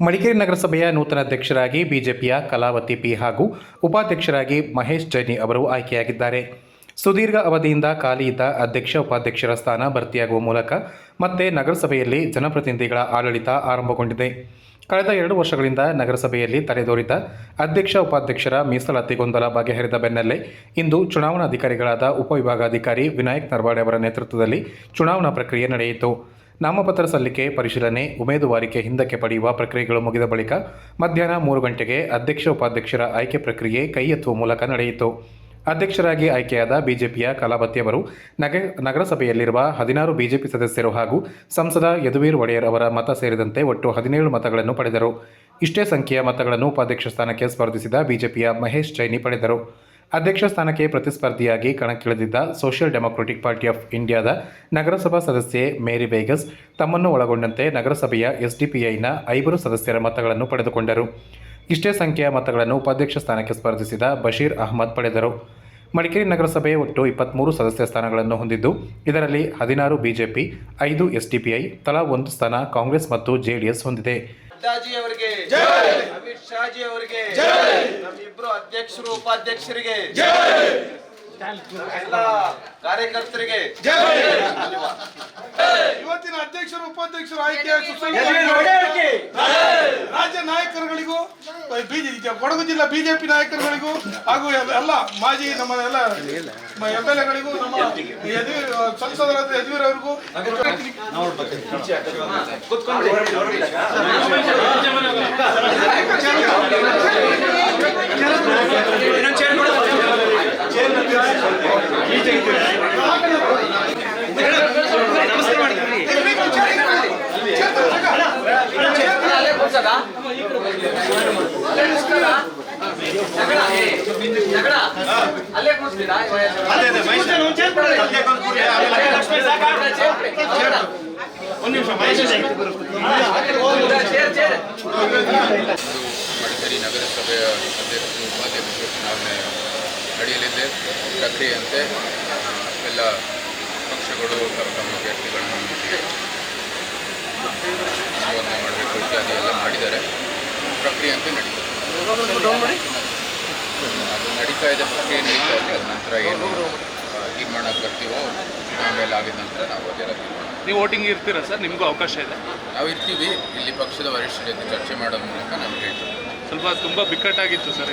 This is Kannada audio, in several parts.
ಮಡಿಕೇರಿ ನಗರಸಭೆಯ ನೂತನ ಅಧ್ಯಕ್ಷರಾಗಿ ಬಿಜೆಪಿಯ ಕಲಾವತಿ ಪಿ ಹಾಗೂ ಉಪಾಧ್ಯಕ್ಷರಾಗಿ ಮಹೇಶ್ ಜೈನಿ ಅವರು ಆಯ್ಕೆಯಾಗಿದ್ದಾರೆ. ಸುದೀರ್ಘ ಅವಧಿಯಿಂದ ಖಾಲಿ ಇದ್ದ ಅಧ್ಯಕ್ಷ, ಉಪಾಧ್ಯಕ್ಷರ ಸ್ಥಾನ ಭರ್ತಿಯಾಗುವ ಮೂಲಕ ಮತ್ತೆ ನಗರಸಭೆಯಲ್ಲಿ ಜನಪ್ರತಿನಿಧಿಗಳ ಆಡಳಿತ ಆರಂಭಗೊಂಡಿದೆ. ಕಳೆದ ಎರಡು ವರ್ಷಗಳಿಂದ ನಗರಸಭೆಯಲ್ಲಿ ತಲೆದೋರಿದ್ದ ಅಧ್ಯಕ್ಷ, ಉಪಾಧ್ಯಕ್ಷರ ಮೀಸಲಾತಿ ಗೊಂದಲ ಬಗೆಹರಿದ ಬೆನ್ನಲ್ಲೇ ಇಂದು ಚುನಾವಣಾಧಿಕಾರಿಗಳಾದ ಉಪವಿಭಾಗಾಧಿಕಾರಿ ವಿನಾಯಕ್ ನರ್ವಾಡೆ ಅವರ ನೇತೃತ್ವದಲ್ಲಿ ಚುನಾವಣಾ ಪ್ರಕ್ರಿಯೆ ನಡೆಯಿತು. ನಾಮಪತ್ರ ಸಲ್ಲಿಕೆ, ಪರಿಶೀಲನೆ, ಉಮೇದುವಾರಿಕೆ ಹಿಂದಕ್ಕೆ ಪಡೆಯುವ ಪ್ರಕ್ರಿಯೆಗಳು ಮುಗಿದ ಬಳಿಕ ಮಧ್ಯಾಹ್ನ ಮೂರು ಗಂಟೆಗೆ ಅಧ್ಯಕ್ಷ ಉಪಾಧ್ಯಕ್ಷರ ಆಯ್ಕೆ ಪ್ರಕ್ರಿಯೆ ಕೈ ಎತ್ತುವ ಮೂಲಕ ನಡೆಯಿತು. ಅಧ್ಯಕ್ಷರಾಗಿ ಆಯ್ಕೆಯಾದ ಬಿಜೆಪಿಯ ಕಲಾಪತಿ ಅವರು ನಗ, ನಗರಸಭೆಯಲ್ಲಿರುವ ಹದಿನಾರು ಬಿಜೆಪಿ ಸದಸ್ಯರು ಹಾಗೂ ಸಂಸದ ಯದುವೀರ್ ಒಡೆಯರ್ ಅವರ ಮತ ಸೇರಿದಂತೆ ಒಟ್ಟು ಹದಿನೇಳು ಮತಗಳನ್ನು ಪಡೆದರು. ಇಷ್ಟೇ ಸಂಖ್ಯೆಯ ಮತಗಳನ್ನು ಉಪಾಧ್ಯಕ್ಷ ಸ್ಥಾನಕ್ಕೆ ಸ್ಪರ್ಧಿಸಿದ ಬಿಜೆಪಿಯ ಮಹೇಶ್ ಜೈನಿ ಪಡೆದರು. ಅಧ್ಯಕ್ಷ ಸ್ಥಾನಕ್ಕೆ ಪ್ರತಿಸ್ಪರ್ಧಿಯಾಗಿ ಕಣಕ್ಕಿಳಿದಿದ್ದ ಸೋಷಿಯಲ್ ಡೆಮೊಕ್ರೆಟಿಕ್ ಪಾರ್ಟಿ ಆಫ್ ಇಂಡಿಯಾದ ನಗರಸಭಾ ಸದಸ್ಯೆ ಮೇರಿ ಬೇಗಸ್ ತಮ್ಮನ್ನು ಒಳಗೊಂಡಂತೆ ನಗರಸಭೆಯ ಎಸ್ಡಿಪಿಐನ ಐವರು ಸದಸ್ಯರ ಮತಗಳನ್ನು ಪಡೆದುಕೊಂಡರು. ಇಷ್ಟೇ ಸಂಖ್ಯೆಯ ಮತಗಳನ್ನು ಉಪಾಧ್ಯಕ್ಷ ಸ್ಥಾನಕ್ಕೆ ಸ್ಪರ್ಧಿಸಿದ ಬಶೀರ್ ಅಹ್ಮದ್ ಪಡೆದರು. ಮಡಿಕೇರಿ ನಗರಸಭೆ ಒಟ್ಟು ಇಪ್ಪತ್ತ್ಮೂರು ಸದಸ್ಯ ಸ್ಥಾನಗಳನ್ನು ಹೊಂದಿದ್ದು ಇದರಲ್ಲಿ ಹದಿನಾರು ಬಿಜೆಪಿ ಐದು ಎಸ್ಡಿಪಿಐ ತಲಾ ಒಂದು ಸ್ಥಾನ ಕಾಂಗ್ರೆಸ್ ಮತ್ತು ಜೆಡಿಎಸ್ ಹೊಂದಿದೆ. ನಮ್ಮಿಬ್ರು ಅಧ್ಯಕ್ಷರು ಉಪಾಧ್ಯಕ್ಷರಿಗೆ. ಎಲ್ಲ ಕಾರ್ಯಕರ್ತರಿಗೆ ಇವತ್ತಿನ ಅಧ್ಯಕ್ಷರು ಉಪಾಧ್ಯಕ್ಷರು ಆಯ್ಕೆ ರಾಜ್ಯ ನಾಯಕರುಗಳಿಗೂ ಕೊಡಗು ಜಿಲ್ಲಾ ಬಿಜೆಪಿ ನಾಯಕರುಗಳಿಗೂ ಹಾಗೂ ಎಲ್ಲ- ಎಲ್ಲ ಮಾಜಿ ನಮ್ಮ ಎಲ್ಲ ಎಂ ಎಲ್ ಎಗಳಿಗೂ ನಮ್ಮ ಯದುವೀರ್ ಸಂಸದರಾದ ಯದುವೀರ್ ಅವರಿಗೂ ಅಲ್ಲೇ ಕೂರಿಸ್ತೀರಾ ಮಡಿಕೇರಿ ನಗರಸಭೆಯ ಅಧ್ಯಕ್ಷರು ಉಪಾಧ್ಯಕ್ಷರು ಚುನಾವಣೆ ನಡೆಯಲಿದೆ ಪ್ರಕ್ರಿಯೆಯಂತೆ ಎಲ್ಲ ಪಕ್ಷಗಳು ತಮ್ಮ ತಮ್ಮ ಅಭ್ಯರ್ಥಿಗಳನ್ನು ಚುನಾವಣೆ ಮಾಡಬೇಕು ಇತ್ಯಾದಿ ಎಲ್ಲ ಮಾಡಿದ್ದಾರೆ. ಪ್ರಕ್ರಿಯೆಯಂತೆ ನಡೀತದೆ. ಅದು ನಡೀತಾ ಇದೆ ಪ್ರಕ್ರಿಯೆ ನಡೀತಾ ಇದೆ. ಅದ ನಂತರ ಏನು ತೀರ್ಮಾನ ಬರ್ತೀವೋ ಆಮೇಲೆ ಆಗಿದ ನಂತರ ನಾವು ಅದೆಲ್ಲ ತೀರ್ಮಾನ ನೀವು ವೋಟಿಂಗ್ ಇರ್ತೀರಾ ಸರ್? ನಿಮಗೂ ಅವಕಾಶ ಇದೆ? ನಾವು ಇರ್ತೀವಿ ಇಲ್ಲಿ ಪಕ್ಷದ ವರಿಷ್ಠರ ಜೊತೆ ಚರ್ಚೆ ಮಾಡೋ ಮೂಲಕ ನಾವು ಹೇಳ್ತೀವಿ ಸ್ವಲ್ಪ ತುಂಬ ಬಿಕ್ಕಟ್ಟಾಗಿತ್ತು ಸರ್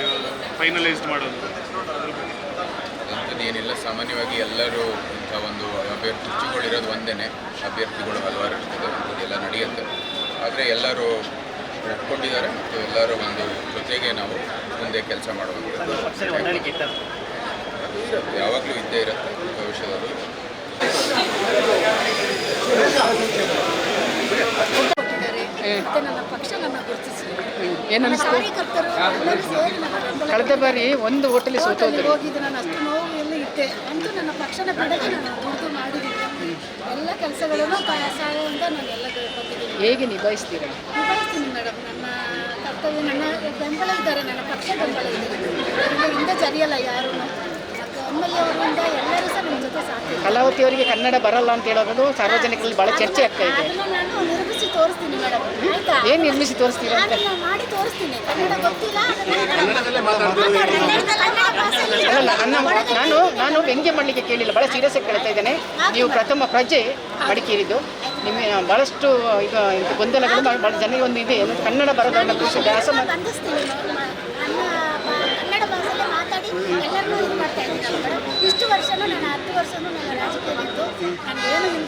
ಫೈನಲೈಸ್ ಮಾಡೋದು. ಏನಿಲ್ಲ, ಸಾಮಾನ್ಯವಾಗಿ ಎಲ್ಲರೂ ಇಂಥ ಒಂದು ಅಭ್ಯರ್ಥಿ ಇರೋದು ಒಂದೇ ಅಭ್ಯರ್ಥಿಗಳು ಹಲವಾರು ಇರ್ತದೆ ಎಲ್ಲ ನಡೆಯುತ್ತೆ. ಆದರೆ ಎಲ್ಲರೂ ಒಪ್ಕೊಂಡಿದ್ದಾರೆ ಮತ್ತು ಎಲ್ಲರೂ ಒಂದು ಜೊತೆಗೆ ನಾವು ಮುಂದೆ ಕೆಲಸ ಅದು ಯಾವಾಗಲೂ ಇದ್ದೇ ಇರುತ್ತೆ ಭವಿಷ್ಯದಲ್ಲಿ. ಮತ್ತೆ ನನ್ನ ಪಕ್ಷ ನನ್ನ ಗುರುತಿಸಿದೆ ಏನು ನನ್ನ ಅನಿಸ್ತು ಕಾರ್ಯಕರ್ತರು ಎಲ್ಲರೂ ಸೇರಿ ನನ್ನ ಬೆಂಬಲ ಕಳೆದ ಬಾರಿ ಒಂದು ಹೋಟೆಲ್ ಹೋಟೆಲ್ಗೆ ನಾನು ಅಷ್ಟು ನೋವು ಎಲ್ಲ ಇದ್ದೆ. ಅಂತೂ ನನ್ನ ಪಕ್ಷನ ಬಿಡದೆ ನಾನು ದುಡ್ದು ಮಾಡಿದ್ದೀನಿ. ಎಲ್ಲ ಕೆಲಸಗಳನ್ನು ಸಹಾಯದಿಂದ ನಾನು ಎಲ್ಲ ಬಂದಿದ್ದೀನಿ ಹೇಗೆ ನಿಭಾಯಿಸ್ತೀರಾ? ನಿಭಾಯಿಸ್ತೀನಿ ಮೇಡಮ್. ನನ್ನ ಕರ್ತವ್ಯ ನನ್ನ ಬೆಂಬಲ ಇದ್ದಾರೆ. ನನ್ನ ಪಕ್ಷ ಬೆಂಬಲ ಇದ್ದಾರೆ ಹಿಂದೆ ಜರಿಯಲ್ಲ ಯಾರು. ಮತ್ತು ಎಂ ಎಲ್ ಅವರಿಂದ ಎಲ್ಲರೂ ಸಹ ನಮ್ಮ ಜೊತೆ ಕಲಾವತಿ ಅವರಿಗೆ ಕನ್ನಡ ಬರಲ್ಲ ಅಂತ ಹೇಳೋದು ಸಾರ್ವಜನಿಕರಲ್ಲಿ ಬಹಳ ಚರ್ಚೆ ಆಗ್ತಾ ಇದೆ. ಅದನ್ನು ನಾನು ನಿರ್ಮಿಸಿ ತೋರಿಸ್ತೀನಿ ಮೇಡಮ್. ಆಯ್ತಾ? ಏನ್ ನಿರ್ಮಿಸಿ ತೋರಿಸ್ತೀರಾ ಅಂತ? ಅದನ್ನ ಮಾಡಿ ತೋರಿಸ್ತೀನಿ. ಕನ್ನಡ ಗೊತ್ತಿಲ್ಲ? ಅದನ್ನ ಕನ್ನಡ ಅಲ್ಲ ನನ್ನ ನಾನು ನಾನು ವ್ಯಂಗ್ಯ ಮಾಡಲಿಕ್ಕೆ ಕೇಳಿಲ್ಲ. ಬಹಳ ಸೀರಿಯಸ್ ಆಗಿ ಕೇಳ್ತಾ ಇದ್ದೇನೆ. ನೀವು ಪ್ರಥಮ ಪ್ರಜೆ ಮಡಿಕೇರಿದ್ದು ನಿಮ್ಮ ಬಹಳಷ್ಟು ಈಗ ಇಂಥ ಗೊಂದಲಗಳು ಬಹಳ ಭಾಳ ಜನರಿಗೆ ಒಂದು ಇದೆ. ಕನ್ನಡ ಬರೋದು ಅನ್ನೋ ಖುಷಿ ಇದೆ ಅಸಮ ಬಂಧಿಸ್ತೀನಿ ನನ್ನ ಕನ್ನಡ ಭಾಷೆಯಲ್ಲೇ ಮಾತಾಡಿ ಎಲ್ಲರನ್ನೂ ಇದು ಮಾಡ್ತಾ ಇದ್ದೀನಿ ಮೇಡಮ್. ಇಷ್ಟು ವರ್ಷನೂ ನಾನು ಹತ್ತು ವರ್ಷನೂ ನನ್ನ ರಾಜಕೀಯದಲ್ಲಿದ್ದು ನಾನು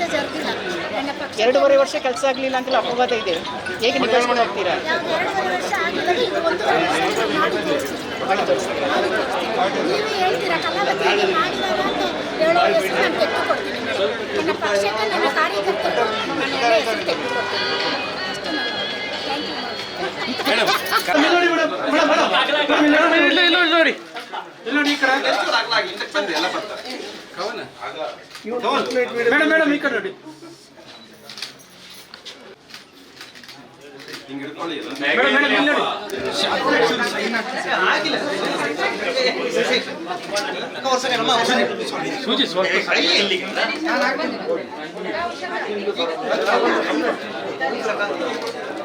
ಜರುಗಿಲ್ಲ ನನ್ನ ಪಕ್ಷ ಎರಡೂವರೆ ವರ್ಷ ಕೆಲಸ ಆಗಲಿಲ್ಲ ಅಂತ ಅಪವಾದ ಇದೆ. ಹೇಗೆ ನಿಭಾಯಿಸ್ಕೊಂಡು ಹೋಗ್ತೀರಾ ಯಾವ ಎರಡೂವರೆ ವರ್ಷ ಆಗಿಲ್ಲ ಇದು ಒಂದೂವರೆ ವರ್ಷ ಮಾಡಿ ತೋರಿಸ್ತೀನಿ ಮಾಡಿ ತೋರಿಸ್ತೀರಾ ಮಾಡಿ ತೋರಿಸ್ತೀನಿ ನೀವೇ ಹೇಳ್ತೀರಾ ಕಲಾವತಿಯಾಗಿ ಮಾಡಿದಾಗ ಅಂತ ಹೇಳೋ ಹೆಸರು ನಾನು ತೆಗೆದು ಕೊಡ್ತೀನಿ ನನ್ನ ಪಕ್ಷಕ್ಕೆ ನನ್ನ ಕಾರ್ಯಕರ್ತರು ನಾನು ಎಲ್ಲ ಹೆಸರು ಮೇಡಮ್ ಮೇಡಮ್ ಈ ಕಡೆ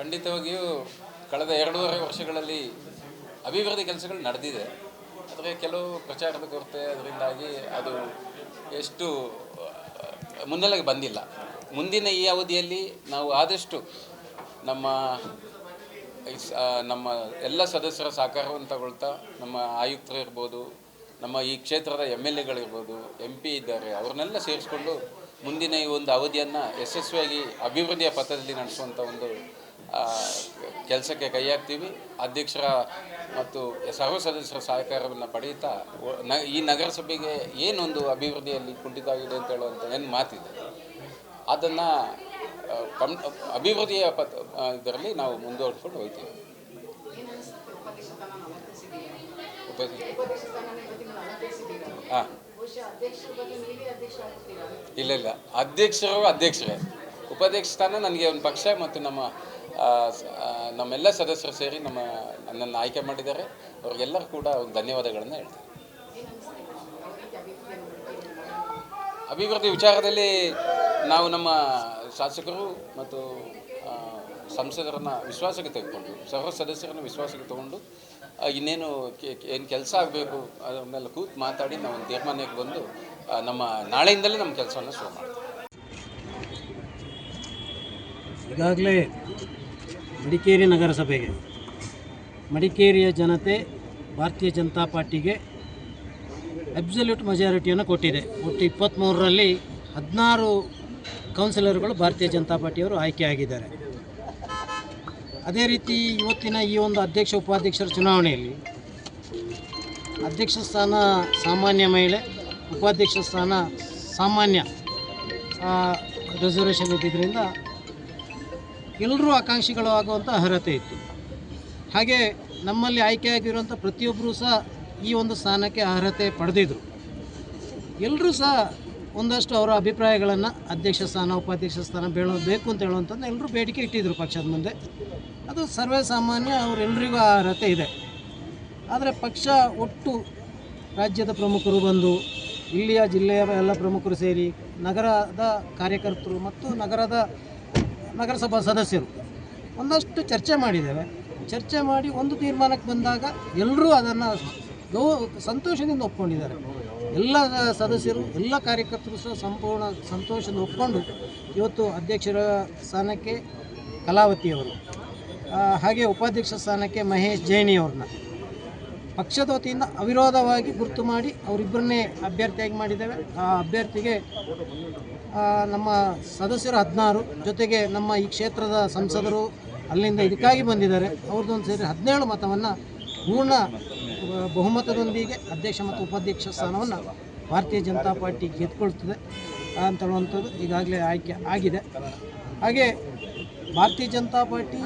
ಖಂಡಿತವಾಗಿಯೂ ಕಳೆದ ಎರಡೂವರೆ ವರ್ಷಗಳಲ್ಲಿ ಅಭಿವೃದ್ಧಿ ಕೆಲಸಗಳು ನಡೆದಿದೆ. ಆದರೆ ಕೆಲವು ಪ್ರಚಾರದ ಕೊರತೆ ಅದರಿಂದಾಗಿ ಅದು ಎಷ್ಟು ಮುನ್ನೆಲೆಗೆ ಬಂದಿಲ್ಲ. ಮುಂದಿನ ಈ ಅವಧಿಯಲ್ಲಿ ನಾವು ಆದಷ್ಟು ನಮ್ಮ ನಮ್ಮ ಎಲ್ಲ ಸದಸ್ಯರ ಸಹಕಾರವನ್ನು ತಗೊಳ್ತಾ ನಮ್ಮ ಆಯುಕ್ತರು ಇರ್ಬೋದು, ನಮ್ಮ ಈ ಕ್ಷೇತ್ರದ ಎಂ ಎಲ್ ಎಗಳಿರ್ಬೋದು, ಎಂ ಪಿ ಇದ್ದಾರೆ, ಅವ್ರನ್ನೆಲ್ಲ ಸೇರಿಸ್ಕೊಂಡು ಮುಂದಿನ ಈ ಒಂದು ಅವಧಿಯನ್ನು ಯಶಸ್ವಿಯಾಗಿ ಅಭಿವೃದ್ಧಿಯ ಪಥದಲ್ಲಿ ನಡೆಸುವಂಥ ಒಂದು ಕೆಲಸಕ್ಕೆ ಕೈ ಹಾಕ್ತೀವಿ. ಅಧ್ಯಕ್ಷರ ಮತ್ತು ಸರ್ವ ಸದಸ್ಯರ ಸಹಕಾರವನ್ನು ಪಡೆಯುತ್ತಾ ನ ಈ ನಗರಸಭೆಗೆ ಏನೊಂದು ಅಭಿವೃದ್ಧಿಯಲ್ಲಿ ಕುಂಠಿತ ಆಗಿದೆ ಅಂತ ಹೇಳುವಂಥ ಏನು ಮಾತಿದೆ. ಅದನ್ನು ಕಮ್ ಅಭಿವೃದ್ಧಿಯ ಪತ್ ಇದರಲ್ಲಿ ನಾವು ಮುಂದುವರ್ಸ್ಕೊಂಡು ಹೋಗ್ತೀವಿ. ಹಾಂ. ಇಲ್ಲ ಇಲ್ಲ. ಅಧ್ಯಕ್ಷರು ಅಧ್ಯಕ್ಷರೇ. ಉಪಾಧ್ಯಕ್ಷ ಸ್ಥಾನ ನನಗೆ ಒಂದು ಪಕ್ಷ ಮತ್ತು ನಮ್ಮ ನಮ್ಮೆಲ್ಲ ಸದಸ್ಯರು ಸೇರಿ ನಮ್ಮ, ನನ್ನನ್ನು ಆಯ್ಕೆ ಮಾಡಿದ್ದಾರೆ. ಅವ್ರಿಗೆಲ್ಲರೂ ಕೂಡ ಒಂದು ಧನ್ಯವಾದಗಳನ್ನು ಹೇಳ್ತೀನಿ. ಅಭಿವೃದ್ಧಿ ವಿಚಾರದಲ್ಲಿ ನಾವು ನಮ್ಮ ಶಾಸಕರು ಮತ್ತು ಸಂಸದರನ್ನು ವಿಶ್ವಾಸಕ್ಕೆ ತೆಗೆದುಕೊಂಡು ಸರ್ವ ಸದಸ್ಯರನ್ನು ವಿಶ್ವಾಸಕ್ಕೆ ತಗೊಂಡು ಇನ್ನೇನು ಏನು ಕೆಲಸ ಆಗಬೇಕು ಅದ್ರ ಮೇಲೆ ಕೂತು ಮಾತಾಡಿ ನಾವು ಒಂದು ತೀರ್ಮಾನಕ್ಕೆ ಬಂದು ನಮ್ಮ ನಾಳೆಯಿಂದಲೇ ನಮ್ಮ ಕೆಲಸವನ್ನು ಶುರು ಮಾಡ್ತೀವಿ. ಈಗಾಗಲೇ ಮಡಿಕೇರಿ ನಗರಸಭೆಗೆ, ಮಡಿಕೇರಿಯ ಜನತೆ, ಭಾರತೀಯ ಜನತಾ ಪಾರ್ಟಿಗೆ ಅಬ್ಸಲ್ಯೂಟ್ ಮೆಜಾರಿಟಿಯನ್ನು ಕೊಟ್ಟಿದೆ. ಒಟ್ಟು ಇಪ್ಪತ್ತ್ಮೂರರಲ್ಲಿ ಹದಿನಾರು ಕೌನ್ಸಿಲರ್ಗಳು ಭಾರತೀಯ ಜನತಾ ಪಾರ್ಟಿಯವರು ಆಯ್ಕೆಯಾಗಿದ್ದಾರೆ ಅದೇ ರೀತಿ ಇವತ್ತಿನ ಈ ಒಂದು ಅಧ್ಯಕ್ಷ, ಉಪಾಧ್ಯಕ್ಷರ ಚುನಾವಣೆಯಲ್ಲಿ ಅಧ್ಯಕ್ಷ ಸ್ಥಾನ ಸಾಮಾನ್ಯ ಮಹಿಳೆ, ಉಪಾಧ್ಯಕ್ಷ ಸ್ಥಾನ ಸಾಮಾನ್ಯ ರಿಸರ್ವೇಷನ್ ಇದ್ದಿದ್ದರಿಂದ ಎಲ್ಲರೂ ಆಕಾಂಕ್ಷಿಗಳು ಆಗುವಂಥ ಅರ್ಹತೆ ಇತ್ತು. ಹಾಗೆ ನಮ್ಮಲ್ಲಿ ಆಯ್ಕೆಯಾಗಿರುವಂಥ ಪ್ರತಿಯೊಬ್ಬರೂ ಸಹ ಈ ಒಂದು ಸ್ಥಾನಕ್ಕೆ ಅರ್ಹತೆ ಪಡೆದಿದ್ದರು ಎಲ್ಲರೂ ಸಹ ಒಂದಷ್ಟು ಅವರ ಅಭಿಪ್ರಾಯಗಳನ್ನು ಅಧ್ಯಕ್ಷ ಸ್ಥಾನ, ಉಪಾಧ್ಯಕ್ಷ ಸ್ಥಾನ ಬೇಳಬೇಕು ಅಂತ ಹೇಳುವಂಥದ್ದು ಎಲ್ಲರೂ ಬೇಡಿಕೆ ಇಟ್ಟಿದ್ದರು ಪಕ್ಷದ ಮುಂದೆ. ಅದು ಸರ್ವೇ ಸಾಮಾನ್ಯ ಅವರೆಲ್ಲರಿಗೂ ಆ ಅರ್ಹತೆ ಇದೆ. ಆದರೆ ಪಕ್ಷ ಒಟ್ಟು ರಾಜ್ಯದ ಪ್ರಮುಖರು ಬಂದು, ಇಲ್ಲಿಯ ಜಿಲ್ಲೆಯ ಎಲ್ಲ ಪ್ರಮುಖರು ಸೇರಿ ನಗರದ ಕಾರ್ಯಕರ್ತರು ಮತ್ತು ನಗರದ ನಗರಸಭಾ ಸದಸ್ಯರು ಒಂದಷ್ಟು ಚರ್ಚೆ ಮಾಡಿದ್ದೇವೆ. ಚರ್ಚೆ ಮಾಡಿ ಒಂದು ತೀರ್ಮಾನಕ್ಕೆ ಬಂದಾಗ ಎಲ್ಲರೂ ಅದನ್ನು ಗೌ, ಸಂತೋಷದಿಂದ ಒಪ್ಕೊಂಡಿದ್ದಾರೆ. ಎಲ್ಲ ಸದಸ್ಯರು, ಎಲ್ಲ ಕಾರ್ಯಕರ್ತರು ಸಹ ಸಂಪೂರ್ಣ ಸಂತೋಷದಿಂದ ಒಪ್ಕೊಂಡು ಇವತ್ತು ಅಧ್ಯಕ್ಷರ ಸ್ಥಾನಕ್ಕೆ ಕಲಾವತಿಯವರು ಹಾಗೆ ಉಪಾಧ್ಯಕ್ಷ ಸ್ಥಾನಕ್ಕೆ ಮಹೇಶ್ ಜೈನಿಯವ್ರನ್ನ ಪಕ್ಷದ ವತಿಯಿಂದ ಅವಿರೋಧವಾಗಿ ಗುರುತು ಮಾಡಿ ಅವರಿಬ್ಬರನ್ನೇ ಅಭ್ಯರ್ಥಿಯಾಗಿ ಮಾಡಿದ್ದೇವೆ. ಆ ಅಭ್ಯರ್ಥಿಗೆ ನಮ್ಮ ಸದಸ್ಯರು ಹದಿನಾರು, ಜೊತೆಗೆ ನಮ್ಮ ಈ ಕ್ಷೇತ್ರದ ಸಂಸದರು ಅಲ್ಲಿಂದ ಇದಕ್ಕಾಗಿ ಬಂದಿದ್ದಾರೆ. ಅವ್ರದ್ದೊಂದು ಸೇರಿ ಹದಿನೇಳು ಮತವನ್ನು ಪೂರ್ಣ ಬಹುಮತದೊಂದಿಗೆ ಅಧ್ಯಕ್ಷ ಮತ್ತು ಉಪಾಧ್ಯಕ್ಷ ಸ್ಥಾನವನ್ನು ಭಾರತೀಯ ಜನತಾ ಪಾರ್ಟಿ ಗೆದ್ಕೊಳ್ತದೆ ಅಂತ ಹೇಳುವಂಥದ್ದು ಈಗಾಗಲೇ ಆಯ್ಕೆ ಆಗಿದೆ. ಹಾಗೆ ಭಾರತೀಯ ಜನತಾ ಪಾರ್ಟಿ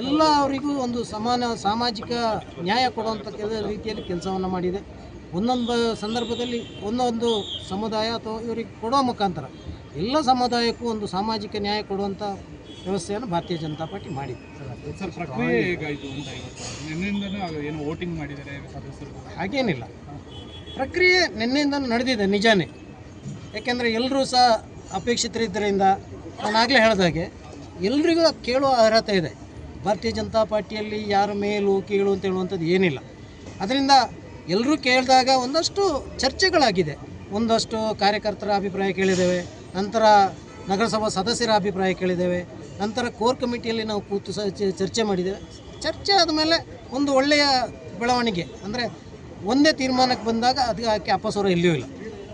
ಎಲ್ಲ ಅವರಿಗೂ ಒಂದು ಸಮಾನ ಸಾಮಾಜಿಕ ನ್ಯಾಯ ಕೊಡುವಂಥ ಕೆಲ ರೀತಿಯಲ್ಲಿ ಕೆಲಸವನ್ನು ಮಾಡಿದೆ. ಒಂದೊಂದು ಸಂದರ್ಭದಲ್ಲಿ ಒಂದೊಂದು ಸಮುದಾಯ ಅಥವಾ ಇವರಿಗೆ ಕೊಡೋ ಮುಖಾಂತರ ಎಲ್ಲ ಸಮುದಾಯಕ್ಕೂ ಒಂದು ಸಾಮಾಜಿಕ ನ್ಯಾಯ ಕೊಡುವಂಥ ವ್ಯವಸ್ಥೆಯನ್ನು ಭಾರತೀಯ ಜನತಾ ಪಾರ್ಟಿ ಮಾಡಿದೆ. ಸರ್ ಪ್ರಕ್ರಿಯೆ ಹೇಗಾಯಿತು ಅಂತ ಇವತ್ತು ನಿನ್ನಿಂದನೂ ಏನು ವೋಟಿಂಗ್ ಮಾಡಿದ್ದಾರೆ ಸದಸ್ಯರು ಹಾಗೇನಿಲ್ಲ. ಪ್ರಕ್ರಿಯೆ ನಿನ್ನೆಯಿಂದ ನಡೆದಿದೆ ನಿಜಾನೇ. ಯಾಕೆಂದರೆ ಎಲ್ಲರೂ ಸಹ ಅಪೇಕ್ಷಿತರಿದ್ದರಿಂದ ನಾನು ಆಗಲೇ ಹೇಳಿದಾಗೆ ಎಲ್ರಿಗೂ ಕೇಳುವ ಅರ್ಹತೆ ಇದೆ. ಭಾರತೀಯ ಜನತಾ ಪಾರ್ಟಿಯಲ್ಲಿ ಯಾರ ಮೇಲು ಕೀಳು ಅಂತ ಹೇಳುವಂಥದ್ದು ಏನಿಲ್ಲ. ಅದರಿಂದ ಎಲ್ಲರೂ ಕೇಳಿದಾಗ ಒಂದಷ್ಟು ಚರ್ಚೆಗಳಾಗಿದೆ. ಒಂದಷ್ಟು ಕಾರ್ಯಕರ್ತರ ಅಭಿಪ್ರಾಯ ಕೇಳಿದ್ದೇವೆ. ನಂತರ ನಗರಸಭಾ ಸದಸ್ಯರ ಅಭಿಪ್ರಾಯ ಕೇಳಿದ್ದೇವೆ. ನಂತರ ಕೋರ್ ಕಮಿಟಿಯಲ್ಲಿ ನಾವು ಕೂತು ಸಹ ಚರ್ಚೆ ಮಾಡಿದ್ದೇವೆ. ಚರ್ಚೆ ಆದಮೇಲೆ ಒಂದು ಒಳ್ಳೆಯ ಬೆಳವಣಿಗೆ ಅಂದರೆ ಒಂದೇ ತೀರ್ಮಾನಕ್ಕೆ ಬಂದಾಗ ಅದಕ್ಕೆ ಅಪಸ್ವರ ಎಲ್ಲಿಯೂ ಇಲ್ಲ.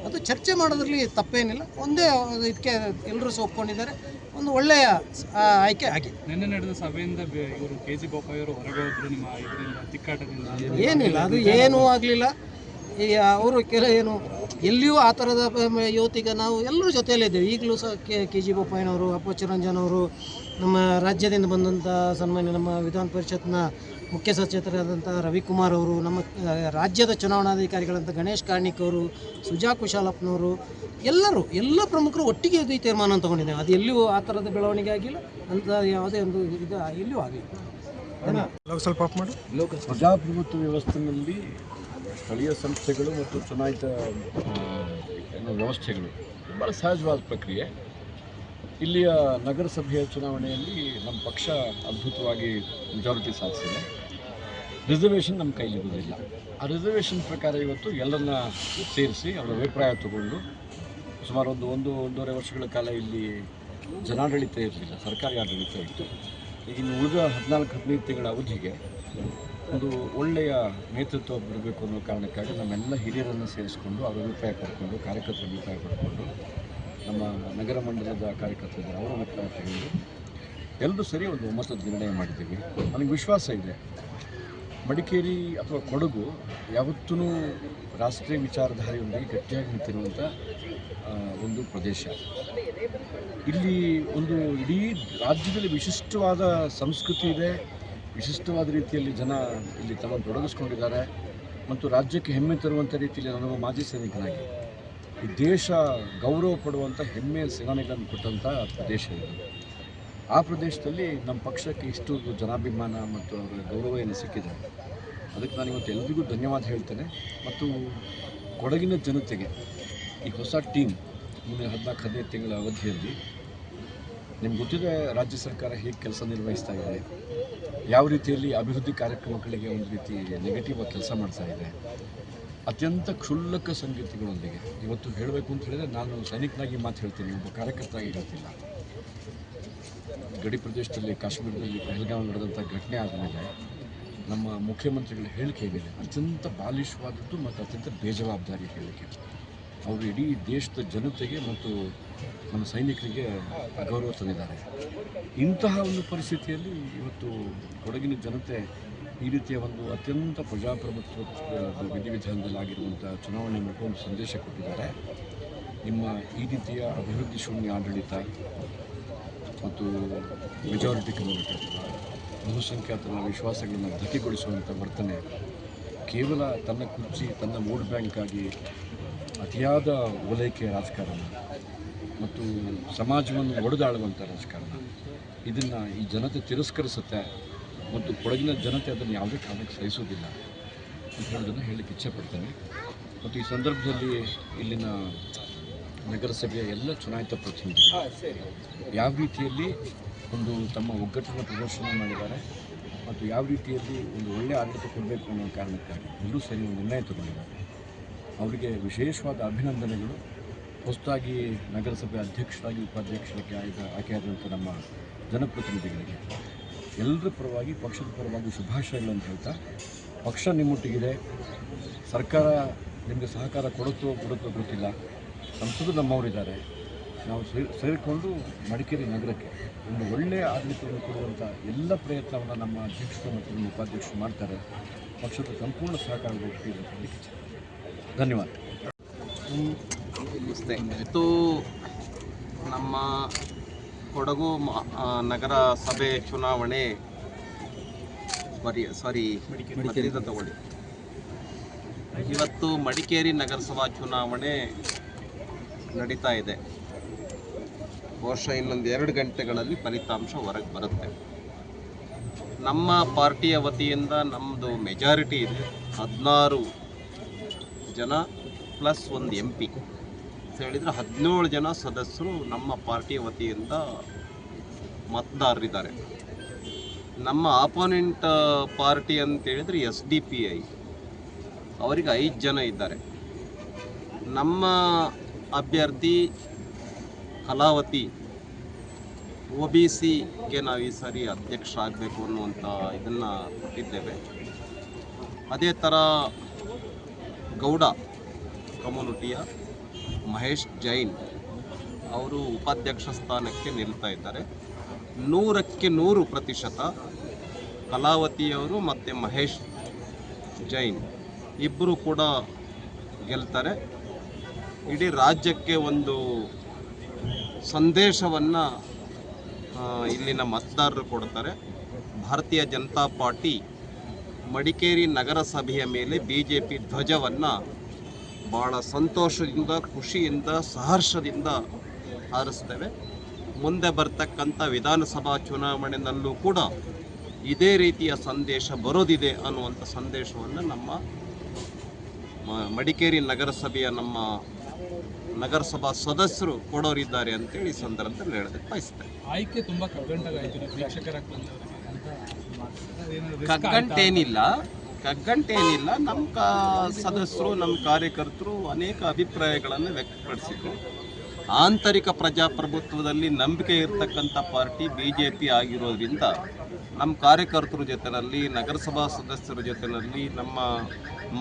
ಅದು ಚರ್ಚೆ ಮಾಡೋದ್ರಲ್ಲಿ ತಪ್ಪೇನಿಲ್ಲ. ಒಂದೇ ಇದಕ್ಕೆ ಎಲ್ಲರೂ ಸಹ ಒಪ್ಕೊಂಡಿದ್ದಾರೆ. ಒಂದು ಒಳ್ಳೆಯ ಆಯ್ಕೆ ಆಗಿದೆ. ನಿನ್ನೆ ನಡೆದ ಸಭೆಯಿಂದ ಇವರು ಕೆ ಜಿ ಬೋಪಾಯಿಯವರು ಹೊರಗೆ ಹೋದ್ರು ನಿಮ್ಮ ಇದರಿಂದ ತಿಕ್ಕಾಟದಿಂದ. ಏನಿಲ್ಲ ಅದು ಏನೂ ಆಗಲಿಲ್ಲ. ಈ ಅವರು ಕೆಲ ಏನು ಎಲ್ಲಿಯೂ ಆ ಥರದ ಯುವತಿಗೆ ನಾವು ಎಲ್ಲರೂ ಜೊತೆಯಲ್ಲಿದ್ದೇವೆ ಈಗಲೂ ಸಹ ಕೆ ಕೆ ಜಿ ಬೊಪ್ಪಾಯಿನವರು ಅಪ್ಪ ಅವರು ನಮ್ಮ ರಾಜ್ಯದಿಂದ ಬಂದಂಥ ಸನ್ಮಾನ್ಯ ನಮ್ಮ ವಿಧಾನ ಪರಿಷತ್ನ ಮುಖ್ಯ ಸಚೇತರಾದಂಥ ರವಿಕುಮಾರ್ ಅವರು ನಮ್ಮ ರಾಜ್ಯದ ಚುನಾವಣಾಧಿಕಾರಿಗಳಂಥ ಗಣೇಶ್ ಕಾರ್ಣಿಕ್ ಅವರು ಸುಜಾ ಕುಶಾಲಪ್ಪನವರು ಎಲ್ಲರೂ ಎಲ್ಲ ಪ್ರಮುಖರು ಒಟ್ಟಿಗೆ ಇದು ಈ ತೀರ್ಮಾನ ತಗೊಂಡಿದ್ದೇವೆ. ಅದು ಎಲ್ಲಿಯೂ ಆ ಥರದ ಬೆಳವಣಿಗೆ ಆಗಿಲ್ಲ. ಅಂತ ಯಾವುದೇ ಒಂದು ಇದು ಎಲ್ಲಿಯೂ ಆಗಿಲ್ಲ. ಪ್ರಜಾಪ್ರಭುತ್ವ ವ್ಯವಸ್ಥೆಯಲ್ಲಿ ಸ್ಥಳೀಯ ಸಂಸ್ಥೆಗಳು ಮತ್ತು ಚುನಾಯಿತ ಏನು ವ್ಯವಸ್ಥೆಗಳು. ಭಾಳ ಸಹಜವಾದ ಪ್ರಕ್ರಿಯೆ. ಇಲ್ಲಿಯ ನಗರಸಭೆಯ ಚುನಾವಣೆಯಲ್ಲಿ ನಮ್ಮ ಪಕ್ಷ ಅದ್ಭುತವಾಗಿ ಮೆಜಾರಿಟಿ ಸಾಧಿಸಿದೆ. ರಿಸರ್ವೇಷನ್ ನಮ್ಮ ಕೈಲಿರುವುದಿಲ್ಲ ಆ ರಿಸರ್ವೇಷನ್ ಪ್ರಕಾರ ಇವತ್ತು ಎಲ್ಲರನ್ನ ಸೇರಿಸಿ ಅವರ ಅಭಿಪ್ರಾಯ ತಗೊಂಡು ಸುಮಾರು ಒಂದು ಒಂದು, ಒಂದೂವರೆ ವರ್ಷಗಳ ಕಾಲ ಇಲ್ಲಿ ಜನಾಡಳಿತ ಇರಲಿಲ್ಲ, ಸರ್ಕಾರಿ ಆಡಳಿತ ಇತ್ತು. ಈಗಿನ ಉಳಿದ ಹದಿನಾಲ್ಕು, ಹದಿನೈದು ತಿಂಗಳ ಅವಧಿಗೆ ಒಂದು ಒಳ್ಳೆಯ ನೇತೃತ್ವ ಬರಬೇಕು ಅನ್ನೋ ಕಾರಣಕ್ಕಾಗಿ ನಮ್ಮೆಲ್ಲ ಹಿರಿಯರನ್ನು ಸೇರಿಸಿಕೊಂಡು ಅವರ ಅಭಿಪ್ರಾಯ ಪಡ್ಕೊಂಡು, ಕಾರ್ಯಕರ್ತರ ಅಭಿಪ್ರಾಯ ಪಡ್ಕೊಂಡು ನಮ್ಮ ನಗರ ಮಂಡಲದ ಕಾರ್ಯಕರ್ತರಿದ್ದಾರೆ, ಅವರ ಅಭಿಪ್ರಾಯ ತಗೊಂಡು ಎಲ್ಲರೂ ಸರಿ ಒಂದು ಒಮ್ಮತದ ನಿರ್ಣಯ ಮಾಡಿದ್ದೀವಿ. ನನಗೆ ವಿಶ್ವಾಸ ಇದೆ. ಮಡಿಕೇರಿ ಅಥವಾ ಕೊಡಗು ಯಾವತ್ತೂ ರಾಷ್ಟ್ರೀಯ ವಿಚಾರಧಾರೆಯೊಂದಿಗೆ ಗಟ್ಟಿಯಾಗಿ ನಿಂತಿರುವಂಥ ಒಂದು ಪ್ರದೇಶ. ಇಲ್ಲಿ ಒಂದು ಇಡೀ ರಾಜ್ಯದಲ್ಲಿ ವಿಶಿಷ್ಟವಾದ ಸಂಸ್ಕೃತಿ ಇದೆ. ವಿಶಿಷ್ಟವಾದ ರೀತಿಯಲ್ಲಿ ಜನ ಇಲ್ಲಿ ತಮ್ಮ ತೊಡಗಿಸ್ಕೊಂಡಿದ್ದಾರೆ ಮತ್ತು ರಾಜ್ಯಕ್ಕೆ ಹೆಮ್ಮೆ ತರುವಂಥ ರೀತಿಯಲ್ಲಿ ನನಗೆ ಮಾಜಿ ಸೈನಿಕನಾಗಿ. ಈ ದೇಶ ಗೌರವ ಪಡುವಂಥ ಹೆಮ್ಮೆಯ ಸೇನಾನಿಗಳನ್ನು ಕೊಟ್ಟಂಥ ಪ್ರದೇಶ ಇದು. ಆ ಪ್ರದೇಶದಲ್ಲಿ ನಮ್ಮ ಪಕ್ಷಕ್ಕೆ ಇಷ್ಟು ಜನಾಭಿಮಾನ ಮತ್ತು ಅವರ ಗೌರವ ಏನು ಸಿಕ್ಕಿದೆ. ಅದಕ್ಕೆ ನಾನು ಇವತ್ತು ಎಲ್ರಿಗೂ ಧನ್ಯವಾದ ಹೇಳ್ತೇನೆ. ಮತ್ತು ಕೊಡಗಿನ ಜನತೆಗೆ ಈ ಹೊಸ ಟೀಮ್ ಮುಂದಿನ ಹದಿನಾಲ್ಕು, ಹದಿನೈದು ತಿಂಗಳ ಅವಧಿಯಲ್ಲಿ ನಿಮ್ಗೆ ಗೊತ್ತಿದೆ ರಾಜ್ಯ ಸರ್ಕಾರ ಹೇಗೆ ಕೆಲಸ ನಿರ್ವಹಿಸ್ತಾ ಇದೆ. ಯಾವ ರೀತಿಯಲ್ಲಿ ಅಭಿವೃದ್ಧಿ ಕಾರ್ಯಕ್ರಮಗಳಿಗೆ ಒಂದು ರೀತಿ ನೆಗೆಟಿವ್ ಆಗಿ ಕೆಲಸ ಮಾಡ್ತಾ ಇದೆ? ಅತ್ಯಂತ ಕ್ಷುಲ್ಲಕ ಸಂಗತಿಗಳೊಂದಿಗೆ. ಇವತ್ತು ಹೇಳಬೇಕು ಅಂತ ಹೇಳಿದರೆ ನಾನು ಸೈನಿಕನಾಗಿ ಮಾತು ಹೇಳ್ತೀನಿ, ಒಬ್ಬ ಕಾರ್ಯಕರ್ತರಾಗಿ ಹೇಳ್ತಿಲ್ಲ. ಗಡಿ ಪ್ರದೇಶದಲ್ಲಿ ಕಾಶ್ಮೀರದಲ್ಲಿ ಪಹಲ್ಗಾಮ್ ನಡೆದಂಥ ಘಟನೆ ಆದಮೇಲೆ ನಮ್ಮ ಮುಖ್ಯಮಂತ್ರಿಗಳ ಹೇಳಿಕೆ ಏನಿದೆ ಅತ್ಯಂತ ಬಾಲಿಶವಾದದ್ದು ಮತ್ತು ಅತ್ಯಂತ ಬೇಜವಾಬ್ದಾರಿ ಹೇಳಿಕೆ. ಅವರು ಇಡೀ ದೇಶದ ಜನತೆಗೆ ಮತ್ತು ನಮ್ಮ ಸೈನಿಕರಿಗೆ ಗೌರವ ತಂದಿದ್ದಾರೆ ಇಂತಹ ಒಂದು ಪರಿಸ್ಥಿತಿಯಲ್ಲಿ ಇವತ್ತು ಕೊಡಗಿನ ಜನತೆ ಈ ರೀತಿಯ ಒಂದು ಅತ್ಯಂತ ಪ್ರಜಾಪ್ರಭುತ್ವ ವಿಧಿವಿಧಾನದಲ್ಲಿ ಆಗಿರುವಂಥ ಚುನಾವಣೆ ಮೂಲಕ ಒಂದು ಸಂದೇಶ ಕೊಟ್ಟಿದ್ದಾರೆ. ನಿಮ್ಮ ಈ ರೀತಿಯ ಅಭಿವೃದ್ಧಿ ಶೂನ್ಯ ಆಡಳಿತ ಮತ್ತು ಮೆಜಾರಿಟಿ ಕಮ್ಯುನಿಟಿ ಬಹುಸಂಖ್ಯಾತರ ವಿಶ್ವಾಸಗಳನ್ನು ಧಕ್ಕೆಗೊಳಿಸುವಂಥ ವರ್ತನೆ ಕೇವಲ ತನ್ನ ಕುರ್ಚಿ, ತನ್ನ ವೋಟ್ ಬ್ಯಾಂಕ್ಗಾಗಿ ಅತಿಯಾದ ಓಲೈಕೆ ರಾಜಕಾರಣ ಮತ್ತು ಸಮಾಜವನ್ನು ಒಡೆದಾಳುವಂಥ ರಾಜಕಾರಣ. ಇದನ್ನು ಈ ಜನತೆ ತಿರಸ್ಕರಿಸುತ್ತೆ ಮತ್ತು ಕೊಡಗಿನ ಜನತೆ ಅದನ್ನು ಯಾವುದೇ ಕಾರಣಕ್ಕೆ ಸಹಿಸೋದಿಲ್ಲ ಅಂತ ಹೇಳೋದನ್ನು ಹೇಳಲಿಕ್ಕೆ ಇಚ್ಛೆಪಡ್ತೇನೆ. ಮತ್ತು ಈ ಸಂದರ್ಭದಲ್ಲಿ ಇಲ್ಲಿನ ನಗರಸಭೆಯ ಎಲ್ಲ ಚುನಾಯಿತ ಪ್ರತಿನಿಧಿಗಳು ಯಾವ ರೀತಿಯಲ್ಲಿ ಒಂದು ತಮ್ಮ ಒಗ್ಗಟ್ಟನ್ನು ಪ್ರದರ್ಶನ ಮಾಡಿದ್ದಾರೆ ಮತ್ತು ಯಾವ ರೀತಿಯಲ್ಲಿ ಒಂದು ಒಳ್ಳೆಯ ಆಡಳಿತ ಕೊಡಬೇಕು ಅನ್ನೋ ಕಾರಣಕ್ಕಾಗಿ ಎಲ್ಲರೂ ಸರಿ ಒಂದು ನಿರ್ಣಯ ತಗೊಂಡಿದ್ದಾರೆ. ಅವರಿಗೆ ವಿಶೇಷವಾದ ಅಭಿನಂದನೆಗಳು. ಹೊಸದಾಗಿ ನಗರಸಭೆ ಅಧ್ಯಕ್ಷರಾಗಿ, ಉಪಾಧ್ಯಕ್ಷರಾಗಿ ಆಯ್ದ ಆಯ್ಕೆಯಾದಂಥ ನಮ್ಮ ಜನಪ್ರತಿನಿಧಿಗಳಿಗೆ ಎಲ್ಲರ ಪರವಾಗಿ, ಪಕ್ಷದ ಪರವಾಗಿ ಶುಭಾಶಯಗಳನ್ನು ಹೇಳ್ತಾ, ಪಕ್ಷ ನಿಮ್ಮೊಟ್ಟಿಗಿದೆ. ಸರ್ಕಾರ ನಿಮಗೆ ಸಹಕಾರ ಕೊಡುತ್ತೋ ಕೊಡುತ್ತೋ ಗೊತ್ತಿಲ್ಲ. ಸಂಸದರು ನಮ್ಮವರಿದ್ದಾರೆ. ನಾವು ಸೇರಿ ಸೇರಿಕೊಂಡು ಮಡಿಕೇರಿ ನಗರಕ್ಕೆ ಒಂದು ಒಳ್ಳೆಯ ಆಡಳಿತವನ್ನು ಕೊಡುವಂಥ ಎಲ್ಲ ಪ್ರಯತ್ನವನ್ನು ನಮ್ಮ ಅಧ್ಯಕ್ಷರು ಮತ್ತು ನಮ್ಮ ಉಪಾಧ್ಯಕ್ಷರು ಮಾಡ್ತಾರೆ. ಪಕ್ಷದ ಸಂಪೂರ್ಣ ಸಹಕಾರ ಕೊಡ್ತೀವಿ ಅಂತ ಹೇಳಲಿಕ್ಕೆ ಇಚ್ಛೆ. ಧನ್ಯವಾದ. ನಮಸ್ತೆ. ಇದು ನಮ್ಮ ಕೊಡಗು ನಗರ ಸಭೆ ಚುನಾವಣೆ ಸಾರಿ ಸಾರಿ ತಗೊಳ್ಳಿ. ಇವತ್ತು ಮಡಿಕೇರಿ ನಗರಸಭಾ ಚುನಾವಣೆ ನಡೀತಾ ಇದೆ. ವರ್ಷ ಇನ್ನೊಂದು ಎರಡು ಗಂಟೆಗಳಲ್ಲಿ ಫಲಿತಾಂಶ ಹೊರಗೆ ಬರುತ್ತೆ. ನಮ್ಮ ಪಾರ್ಟಿಯ ವತಿಯಿಂದ ನಮ್ಮದು ಮೆಜಾರಿಟಿ ಇದೆ. ಹದಿನಾರು ಜನ ಪ್ಲಸ್ ಒಂದು ಎಂ ಪಿ. ಅಂತ ಹೇಳಿದರೆ ಹದಿನೇಳು ಜನ ಸದಸ್ಯರು ನಮ್ಮ ಪಾರ್ಟಿಯ ವತಿಯಿಂದ ಮತದಾರರಿದ್ದಾರೆ. ನಮ್ಮ ಆಪೋನೆಂಟ್ ಪಾರ್ಟಿ ಅಂತೇಳಿದರೆ ಎಸ್ ಡಿ ಪಿ ಐ. ಅವರಿಗೆ ಐದು ಜನ ಇದ್ದಾರೆ. ನಮ್ಮ ಅಭ್ಯರ್ಥಿ ಕಲಾವತಿ, ಒ ಬಿ ಸಿಗೆ ನಾವು ಈ ಸಾರಿ ಅಧ್ಯಕ್ಷರಾಗಬೇಕು ಅನ್ನುವಂಥ ಇದನ್ನು ಕೊಟ್ಟಿದ್ದೇವೆ. ಅದೇ ಥರ ಗೌಡ ಕಮ್ಯುನಿಟಿಯ ಮಹೇಶ್ ಜೈನ್ ಅವರು ಉಪಾಧ್ಯಕ್ಷ ಸ್ಥಾನಕ್ಕೆ ನಿಲ್ತಾ ಇದ್ದಾರೆ. ನೂರಕ್ಕೆ ನೂರು ಪ್ರತಿಶತ ಕಲಾವತಿಯವರು ಮತ್ತು ಮಹೇಶ್ ಜೈನ್ ಇಬ್ಬರು ಕೂಡ ಗೆಲ್ತಾರೆ. ಇಡೀ ರಾಜ್ಯಕ್ಕೆ ಒಂದು ಸಂದೇಶವನ್ನು ಇಲ್ಲಿನ ಮತದಾರರು ಕೊಡ್ತಾರೆ. ಭಾರತೀಯ ಜನತಾ ಪಾರ್ಟಿ ಮಡಿಕೇರಿ ನಗರಸಭೆಯ ಮೇಲೆ ಬಿ ಜೆ ಪಿ ಧ್ವಜವನ್ನು ಭಾಳ ಸಂತೋಷದಿಂದ, ಖುಷಿಯಿಂದ, ಸಹರ್ಷದಿಂದ ಹಾರಿಸ್ತೇವೆ ಮುಂದೆ ಬರ್ತಕ್ಕಂಥ ವಿಧಾನಸಭಾ ಚುನಾವಣೆಯಲ್ಲೂ ಕೂಡ ಇದೇ ರೀತಿಯ ಸಂದೇಶ ಬರೋದಿದೆ ಅನ್ನುವಂಥ ಸಂದೇಶವನ್ನು ನಮ್ಮ ಮಡಿಕೇರಿ ನಗರಸಭೆಯ ನಮ್ಮ ನಗರಸಭಾ ಸದಸ್ಯರು ಕೊಡೋರಿದ್ದಾರೆ ಅಂತೇಳಿ ಈ ಸಂದರ್ಭದಲ್ಲಿ ಹೇಳೋದಕ್ಕೆ ಬಯಸ್ತೇನೆ. ಆಯ್ಕೆ ತುಂಬ ಕಗ್ಗಂಟಾಗಾಯ್ತು. ನೀವು ವೀಕ್ಷಕರಾಗಿ ಬಂದವರಿಗೆ ಅಂತ ಅದೇನಾದ್ರು risk ಆಯ್ತಾ? ಕಗ್ಗಂಟೇನಿಲ್ಲ. ಕಗ್ಗಂಟೇನಿಲ್ಲ. ನಮ್ಮ ಕಾ ಸದಸ್ಯರು ನಮ್ಮ ಕಾರ್ಯಕರ್ತರು ಅನೇಕ ಅಭಿಪ್ರಾಯಗಳನ್ನು ವ್ಯಕ್ತಪಡಿಸಿದರು. ಆಂತರಿಕ ಪ್ರಜಾಪ್ರಭುತ್ವದಲ್ಲಿ ನಂಬಿಕೆ ಇರತಕ್ಕಂಥ ಪಾರ್ಟಿ ಬಿ ಜೆ ಪಿ ಆಗಿರೋದ್ರಿಂದ ನಮ್ಮ ಕಾರ್ಯಕರ್ತರ ಜೊತೆಯಲ್ಲಿ ನಗರಸಭಾ ಸದಸ್ಯರ ಜೊತೆಯಲ್ಲಿ ನಮ್ಮ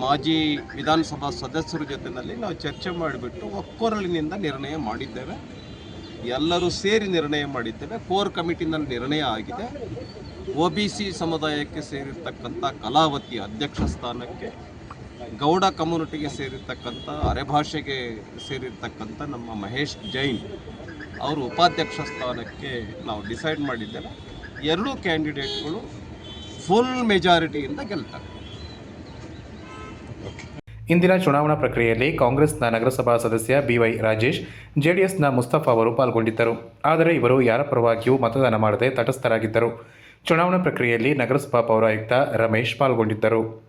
ಮಾಜಿ ವಿಧಾನಸಭಾ ಸದಸ್ಯರ ಜೊತೆಯಲ್ಲಿ ನಾವು ಚರ್ಚೆ ಮಾಡಿಬಿಟ್ಟು ಒಕ್ಕೊರಲಿನಿಂದ ನಿರ್ಣಯ ಮಾಡಿದ್ದೇವೆ. ಎಲ್ಲರೂ ಸೇರಿ ನಿರ್ಣಯ ಮಾಡಿದ್ದೇವೆ. ಕೋರ್ ಕಮಿಟಿನಲ್ಲಿ ನಿರ್ಣಯ ಆಗಿದೆ. ಒ ಬಿ ಸಿ ಸಮುದಾಯಕ್ಕೆ ಸೇರಿರ್ತಕ್ಕಂಥ ಕಲಾವತಿ ಅಧ್ಯಕ್ಷ ಸ್ಥಾನಕ್ಕೆ, ಗೌಡ ಕಮ್ಯುನಿಟಿಗೆ ಸೇರಿರ್ತಕ್ಕಂಥ ಅರೆಭಾಷೆಗೆ ಸೇರಿರ್ತಕ್ಕಂಥ ನಮ್ಮ ಮಹೇಶ್ ಜೈನ್ ಅವರು ಉಪಾಧ್ಯಕ್ಷ ಸ್ಥಾನಕ್ಕೆ ನಾವು ಡಿಸೈಡ್ ಮಾಡಿದ್ದೇವೆ. ಎರಡೂ ಕ್ಯಾಂಡಿಡೇಟ್ಗಳು ಫುಲ್ ಮೆಜಾರಿಟಿಯಿಂದ ಗೆಲ್ತಾರೆ. ಇಂದಿನ ಚುನಾವಣಾ ಪ್ರಕ್ರಿಯೆಯಲ್ಲಿ ಕಾಂಗ್ರೆಸ್ನ ನಗರಸಭಾ ಸದಸ್ಯ ಬಿವೈ ರಾಜೇಶ್, ಜೆಡಿಎಸ್ನ ಮುಸ್ತಫಾ ಅವರು ಪಾಲ್ಗೊಂಡಿದ್ದರು. ಆದರೆ ಇವರು ಯಾರ ಪರವಾಗಿಯೂ ಮತದಾನ ಮಾಡದೆ ತಟಸ್ಥರಾಗಿದ್ದರು. ಚುನಾವಣಾ ಪ್ರಕ್ರಿಯೆಯಲ್ಲಿ ನಗರಸಭಾ ಪೌರಾಯುಕ್ತ ರಮೇಶ್ ಪಾಲ್ಗೊಂಡಿದ್ದರು.